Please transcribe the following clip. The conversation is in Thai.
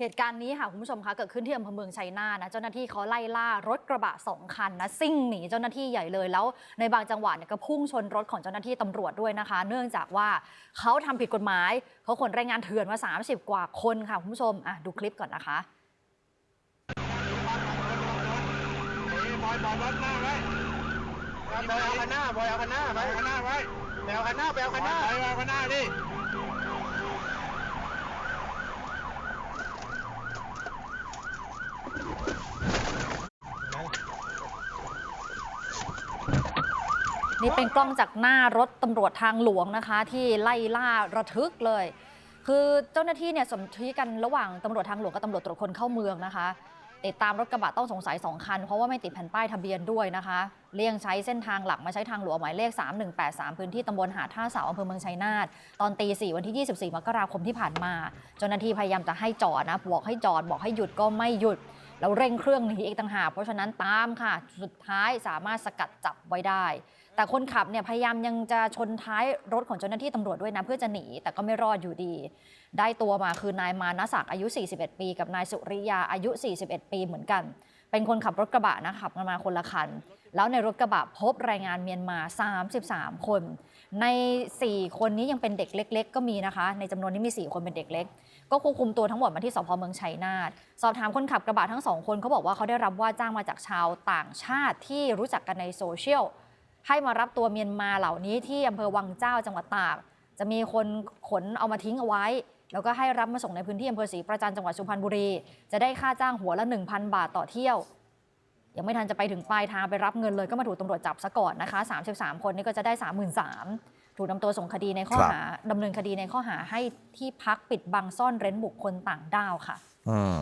เหตุการณ์นี้ค่ะคุณผู้ชมคะเกิดขึ้นที่อำเภอเมืองชัยนาทนะเจ้าหน้าที่เขาไล่ล่ารถกระบะสองคันนะซิ่งหนีเจ้าหน้าที่ใหญ่เลยแล้ว ในบางจังหวะเนี่ยก็พุ่งชนรถของเจ้าหน้าที่ตำรวจด้วยนะคะ เนื่องจากว่าเขาทำผิดกฎหมายเขาขนแรงงานเถื่อนมา 30 กว่าคนค่ะคุณผู้ชมอะดูคลิปก่อนนะคะบอยบอยรถหน้าไว้บอยเอาคันหน้าบอยเอาคันหน้าไปคันหน้าไว้ไปเอาคันหน้าไปเอาคันหน้าไปเอาคันหน้าดิ นี่เป็นกล้องจากหน้ารถตำรวจทางหลวงนะคะ ที่ไล่ล่าระทึกเลย คือเจ้าหน้าที่เนี่ยสนธิกันระหว่างตำรวจทางหลวงกับตำรวจตรวจคนเข้าเมืองนะคะติดตามรถกระบะต้องสงสัย 2 คัน เพราะว่าไม่ติดแผ่นป้ายทะเบียนด้วยนะคะ เลี่ยงใช้เส้นทางหลักมาใช้ทางหลวงหมายเลข 3183 พื้นที่ตำบลหาดท่าเสาอำเภอเมืองชัยนาทตอนตีสี่วันที่ 24 มกราคมที่ผ่านมา เจ้าหน้าที่พยายามจะให้จอดนะ บอกให้จอด บอกให้หยุดก็ไม่หยุด แล้วเร่งเครื่องหนีอีกต่างหากเพราะฉะนั้นตามค่ะ สุดท้ายสามารถสกัดจับไว้ได้ แต่คนขับเนี่ยพยายามยังจะชนท้ายรถของเจ้าหน้าที่ตำรวจด้วยนะเพื่อจะหนีแต่ก็ไม่รอดอยู่ดี ได้ตัวมาคือนายมานะศักดิ์อายุ 41 ปี กับนายสุริยาอายุ 41 ปีเหมือนกัน เป็นคนขับรถกระบะนะขับกันมาคนละคัน แล้วในรถกระบะพบแรงงานเมียนมา 33 คน ใน 4 คนนี้ยังเป็นเด็กเล็ก ๆ ก็มีนะคะ ในจำนวนนี้มี 4 คนเป็นเด็กเล็ก ก็ควบคุมตัวทั้งหมดมาที่สพเมืองชัยนาทสอบถามคนขับกระบะทั้งสองคนเขาบอกว่าเขาได้รับว่าจ้างมาจากชาวต่างชาติที่รู้จักกันในโซเชียลให้มารับตัวเมียนมาเหล่านี้ที่อำเภอวังเจ้าจังหวัดตาก จะมีคนขนเอามาทิ้งเอาไว้ แล้วก็ให้รับมาส่งในพื้นที่อำเภอศรีประจันจังหวัดสุพรรณบุรี จะได้ค่าจ้างหัวละ 1,000 บาทต่อเที่ยว ยังไม่ทันจะไปถึงปลายทางไปรับเงินเลยก็มาถูกตำรวจจับซะก่อนนะคะ 33 คนนี่ก็จะได้ 33,000ถูกนำตัวส่งคดีในข้อครับหาดำเนินคดีในข้อหาให้ที่พักปิดบังซ่อนเร้นบุคคลต่างด้าวค่ะ อืม